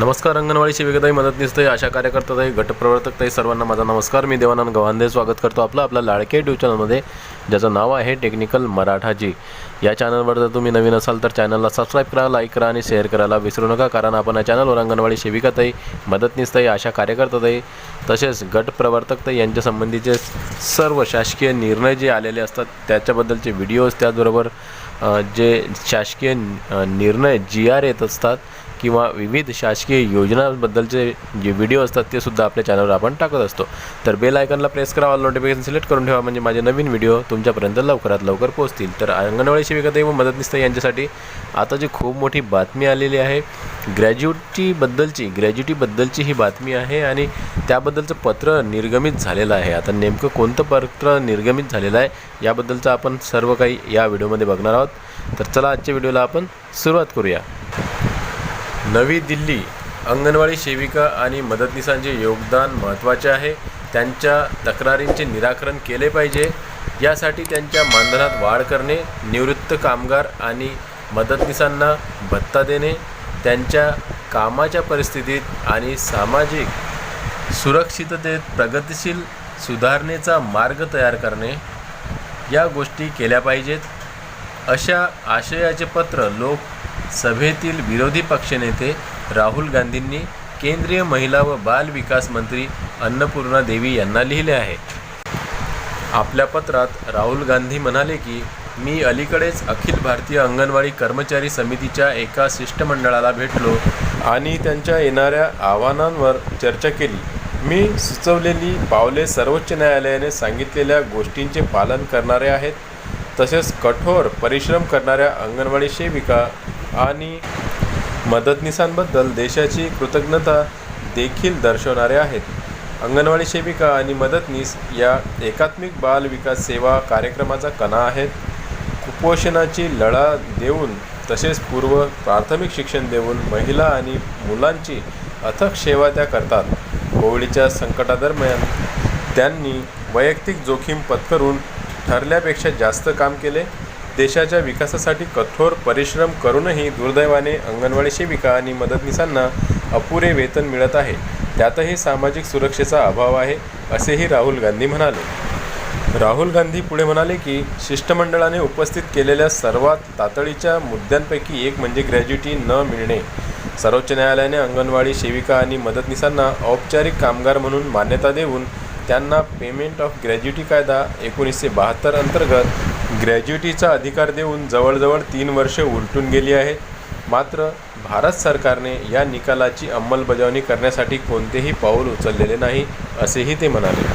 नमस्कार अंगणवाडी सेविकाताई मदतनीसताई आशा कार्यकर्ताताई गटप्रवर्तकताई सर्वांना माझा नमस्कार. मी देवानंद गव्हांदे स्वागत करतो आपलं आपल्या लाडके यूट्यूब चॅनलमध्ये ज्याचं नाव आहे टेक्निकल मराठाजी. या चॅनलवर जर तुम्ही नवीन असाल तर चॅनलला सबस्क्राईब करा लाईक करा आणि शेअर करायला विसरू नका कारण आपण या चॅनलवर अंगणवाडी सेविकाताई मदतनीसताई आशा कार्यकर्ताताई तसेच गटप्रवर्तकताई यांच्या संबंधीचे सर्व शासकीय निर्णय जे आलेले असतात त्याच्याबद्दलचे व्हिडिओज त्याचबरोबर जे शासकीय निर्णय जी आर येत असतात किंवा विविध शासकीय योजनांबद्दलचे जे व्हिडिओ असतात ते सुद्धा आपल्या चॅनलवर आपण टाकत असतो. तर बेल आयकनला प्रेस करावा नोटिफिकेशन सिलेक्ट करून ठेवा म्हणजे माझे नवीन व्हिडिओ तुमच्यापर्यंत लवकरात लवकर पोहोचतील. तर अंगणवाडी सेविका व मदतनीस यांच्यासाठी आता जी खूप मोठी बातमी आलेली आहे ग्रॅज्युटीबद्दलची ग्रॅज्युटीबद्दलची ही बातमी आहे आणि त्याबद्दलचं पत्र निर्गमित झालेलं आहे. आता नेमकं कोणतं पत्र निर्गमित झालेलं आहे याबद्दलचं आपण सर्व काही या व्हिडिओमध्ये बघणार आहोत. तर चला आजच्या व्हिडिओला आपण सुरुवात करूया. नवी दिल्ली अंगणवाडी सेविका आणि मदतनीसांचे योगदान महत्त्वाचे आहे. त्यांच्या तक्रारींचे निराकरण केले पाहिजे. यासाठी त्यांच्या मानधनात वाढ करणे निवृत्त कामगार आणि मदतनीसांना भत्ता देणे त्यांच्या कामाच्या परिस्थितीत आणि सामाजिक सुरक्षिततेत प्रगतिशील सुधारणेचा मार्ग तयार करणे या गोष्टी केल्या पाहिजेत. अशा आशयाचे पत्र लोक सभेतील विरोधी पक्षनेते राहुल गांधींनी केंद्रीय महिला व बाल विकास मंत्री अन्नपूर्णा देवी यांना लिहिले आहे. आपल्या पत्रात राहुल गांधी म्हणाले की मी अलीकडेच अखिल भारतीय अंगणवाडी कर्मचारी समितीच्या एका शिष्टमंडळाला भेटलो आणि त्यांच्या येणाऱ्या आव्हानांवर चर्चा केली. मी सुचवलेली पावले सर्वोच्च न्यायालयाने सांगितलेल्या गोष्टींचे पालन करणारे आहेत तसेच कठोर परिश्रम करणाऱ्या अंगणवाडी सेविका आणि मदतनीसांबद्दल देशाची कृतज्ञता देखील दर्शवणारे आहेत. अंगणवाडी सेविका आणि मदतनीस या एकात्मिक बाल विकास सेवा कार्यक्रमाचा कणा आहेत. कुपोषणाची लढा देऊन तसेच पूर्व प्राथमिक शिक्षण देऊन महिला आणि मुलांची अथक सेवा त्या करतात. कोविडच्या संकटादरम्यान त्यांनी वैयक्तिक जोखीम पत्करून ठरल्यापेक्षा जास्त काम केले. देशाच्या विकासासाठी कठोर परिश्रम करूनही दुर्दैवाने अंगणवाडी सेविका आणि मदतनीसांना अपुरे वेतन मिळत आहे. त्यातही सामाजिक सुरक्षेचा अभाव आहे असेही राहुल गांधी म्हणाले. राहुल गांधी पुढे म्हणाले की शिष्टमंडळाने उपस्थित केलेल्या सर्वात तातडीच्या मुद्द्यांपैकी एक म्हणजे ग्रॅज्युटी न मिळणे. सर्वोच्च न्यायालयाने अंगणवाडी सेविका आणि मदतनीसांना औपचारिक कामगार म्हणून मान्यता देऊन त्यांना पेमेंट ऑफ ग्रॅज्युटी कायदा एकोणीसशे बहात्तर अंतर्गत ग्रॅज्युटीचा अधिकार देऊन जवळजवळ तीन वर्षे उलटून गेली आहेत मात्र भारत सरकारने या निकालाची अंमलबजावणी करण्यासाठी कोणतेही पाऊल उचललेले नाही असेही ते म्हणाले.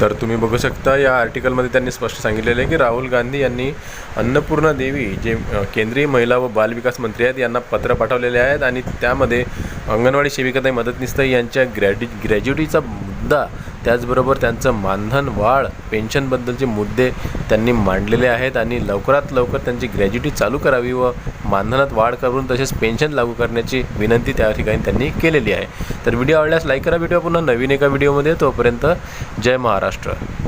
तर तुम्ही बघू शकता या आर्टिकलमध्ये त्यांनी स्पष्ट सांगितलेलं आहे की राहुल गांधी यांनी अन्नपूर्णा देवी जे केंद्रीय महिला व बालविकास मंत्री आहेत यांना पत्र पाठवलेले आहेत आणि त्यामध्ये अंगणवाडी सेविकाताई मदतनीसताई यांच्या ग्रॅड्यु ग्रॅज्युटीचा मुद्दा त्याचबरोबर त्यांचं मानधन वाढ पेन्शनबद्दलचे मुद्दे त्यांनी मांडलेले आहेत आणि लवकरात लवकर त्यांची ग्रॅज्युटी चालू करावी व मानधनात वाढ करून तसेच पेन्शन लागू करण्याची विनंती त्या ठिकाणी त्यांनी केलेली आहे. तर व्हिडिओ आवडल्यास लाईक करा. व्हिडिओ पुन्हा नवीन एका व्हिडिओमध्ये. तोपर्यंत जय महाराष्ट्र.